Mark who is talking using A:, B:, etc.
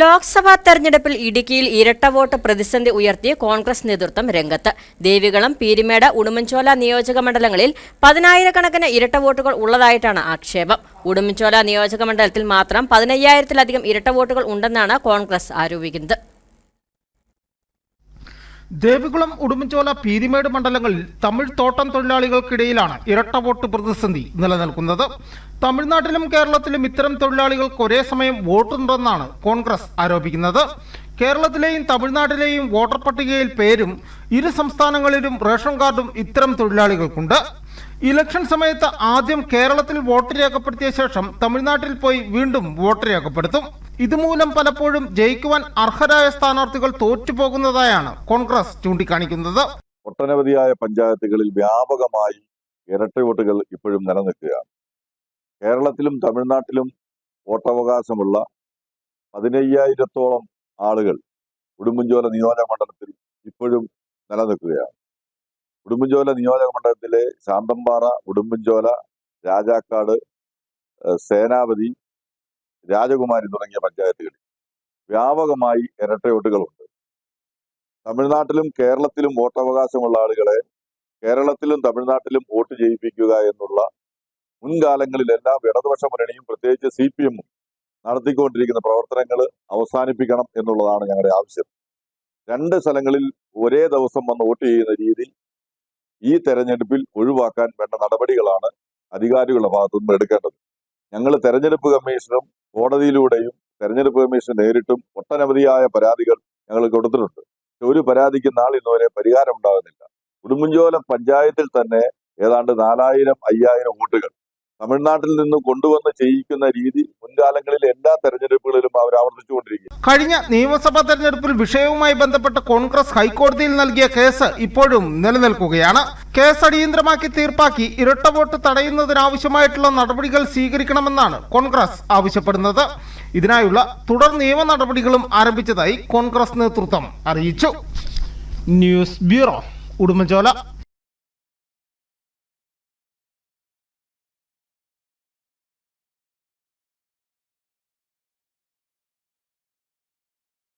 A: ലോക്സഭാ തെരഞ്ഞെടുപ്പിൽ ഇടുക്കിയിൽ ഇരട്ട വോട്ട് പ്രതിസന്ധി ഉയർത്തി കോൺഗ്രസ് നേതൃത്വം രംഗത്ത്. ദേവികുളം പീരിമേട് ഉടുമ്പൻചോല നിയോജക മണ്ഡലങ്ങളിൽ പതിനായിരക്കണക്കിന് ഇരട്ട വോട്ടുകൾ ഉള്ളതായിട്ടാണ് ആക്ഷേപം. ഉടുമ്പൻചോല നിയോജക മണ്ഡലത്തിൽ മാത്രം പതിനയ്യായിരത്തിലധികം ഇരട്ട വോട്ടുകൾ ഉണ്ടെന്നാണ് കോൺഗ്രസ് ആരോപിക്കുന്നത്.
B: ദേവികുളം ഉടുമ്പൻചോല പീരിമേട് മണ്ഡലങ്ങളിൽ തമിഴ് തോട്ടം തൊഴിലാളികൾക്കിടയിലാണ് ഇരട്ട വോട്ട് പ്രതിസന്ധി നിലനിൽക്കുന്നത്. തമിഴ്നാട്ടിലും കേരളത്തിലും ഇത്തരം തൊഴിലാളികൾക്ക് ഒരേ സമയം വോട്ടുണ്ടെന്നാണ് കോൺഗ്രസ് ആരോപിക്കുന്നത്. കേരളത്തിലെയും തമിഴ്നാട്ടിലെയും വോട്ടർ പട്ടികയിൽ പേരും ഇരു സംസ്ഥാനങ്ങളിലും റേഷൻ കാർഡും ഇത്തരം തൊഴിലാളികൾക്കുണ്ട്. ഇലക്ഷൻ സമയത്ത് ആദ്യം കേരളത്തിൽ വോട്ട് രേഖപ്പെടുത്തിയ ശേഷം തമിഴ്നാട്ടിൽ പോയി വീണ്ടും വോട്ട് രേഖപ്പെടുത്തും. ഇതുമൂലം പലപ്പോഴും ജയിക്കുവാൻ അർഹരായ സ്ഥാനാർത്ഥികൾ തോറ്റുപോകുന്നതായാണ് കോൺഗ്രസ് ചൂണ്ടിക്കാണിക്കുന്നത്.
C: ഒട്ടനവധിയായ പഞ്ചായത്തുകളിൽ വ്യാപകമായി ഇരട്ട വോട്ടുകൾ ഇപ്പോഴും നിലനിൽക്കുകയാണ്. കേരളത്തിലും തമിഴ്നാട്ടിലും വോട്ടവകാശമുള്ള പതിനയ്യായിരത്തോളം ആളുകൾ ഉടുമ്പൻചോല നിയോജക മണ്ഡലത്തിൽ ഇപ്പോഴും നിലനിൽക്കുകയാണ്. ഉടുമ്പൻചോല നിയോജക മണ്ഡലത്തിലെ ശാന്തമ്പാറ ഉടുമ്പൻചോല രാജാക്കാട് സേനാപതി രാജകുമാരി തുടങ്ങിയ പഞ്ചായത്തുകളിൽ വ്യാപകമായി ഇരട്ട വോട്ടുകളുണ്ട് തമിഴ്നാട്ടിലും കേരളത്തിലും വോട്ടവകാശമുള്ള ആളുകളെ കേരളത്തിലും തമിഴ്നാട്ടിലും വോട്ട് ചെയ്യിപ്പിക്കുക എന്നുള്ള മുൻകാലങ്ങളിലെല്ലാം ഇടതുപക്ഷ മുന്നണിയും പ്രത്യേകിച്ച് സി പി എമ്മും നടത്തിക്കൊണ്ടിരിക്കുന്ന പ്രവർത്തനങ്ങൾ അവസാനിപ്പിക്കണം എന്നുള്ളതാണ് ഞങ്ങളുടെ ആവശ്യം. രണ്ട് സ്ഥലങ്ങളിൽ ഒരേ ദിവസം വന്ന് വോട്ട് ചെയ്യുന്ന രീതി ഈ തെരഞ്ഞെടുപ്പിൽ ഒഴിവാക്കാൻ വേണ്ട നടപടികളാണ് അധികാരികളുടെ ഭാഗത്തു നിന്ന് എടുക്കേണ്ടത്. ഞങ്ങൾ തെരഞ്ഞെടുപ്പ് കമ്മീഷനും കോടതിയിലൂടെയും തെരഞ്ഞെടുപ്പ് കമ്മീഷൻ നേരിട്ടും ഒട്ടനവധിയായ പരാതികൾ ഞങ്ങൾ കൊടുത്തിട്ടുണ്ട്. ഒരു പരാതിക്ക് നാൾ ഇന്നുവരെ പരിഹാരം ഉണ്ടാകുന്നില്ല. ഉടുമ്പൻചോല പഞ്ചായത്തിൽ തന്നെ ഏതാണ്ട് നാലായിരം അയ്യായിരം വോട്ടുകൾ. തമിഴ്നാട്ടിൽ നിന്ന് കൊണ്ടുവന്ന് ചെയ്യിക്കുന്ന രീതി മുൻകാലങ്ങളിൽ എല്ലാ തെരഞ്ഞെടുപ്പുകളിലും അവർ ആവർത്തിച്ചുകൊണ്ടിരിക്കുക
B: കഴിഞ്ഞ നിയമസഭാ തെരഞ്ഞെടുപ്പിൽ വിഷയവുമായി ബന്ധപ്പെട്ട് കോൺഗ്രസ് ഹൈക്കോടതിയിൽ നൽകിയ കേസ് ഇപ്പോഴും നിലനിൽക്കുകയാണ്. കേസ് അടിയന്തരമാക്കി തീർപ്പാക്കി ഇരട്ട വോട്ട് തടയുന്നതിനാവശ്യമായിട്ടുള്ള നടപടികൾ സ്വീകരിക്കണമെന്നാണ് കോൺഗ്രസ് ആവശ്യപ്പെടുന്നത്. ഇതിനായുള്ള തുടർ നിയമ നടപടികളും ആരംഭിച്ചതായി കോൺഗ്രസ് നേതൃത്വം അറിയിച്ചു. News bureau Udumbanchola.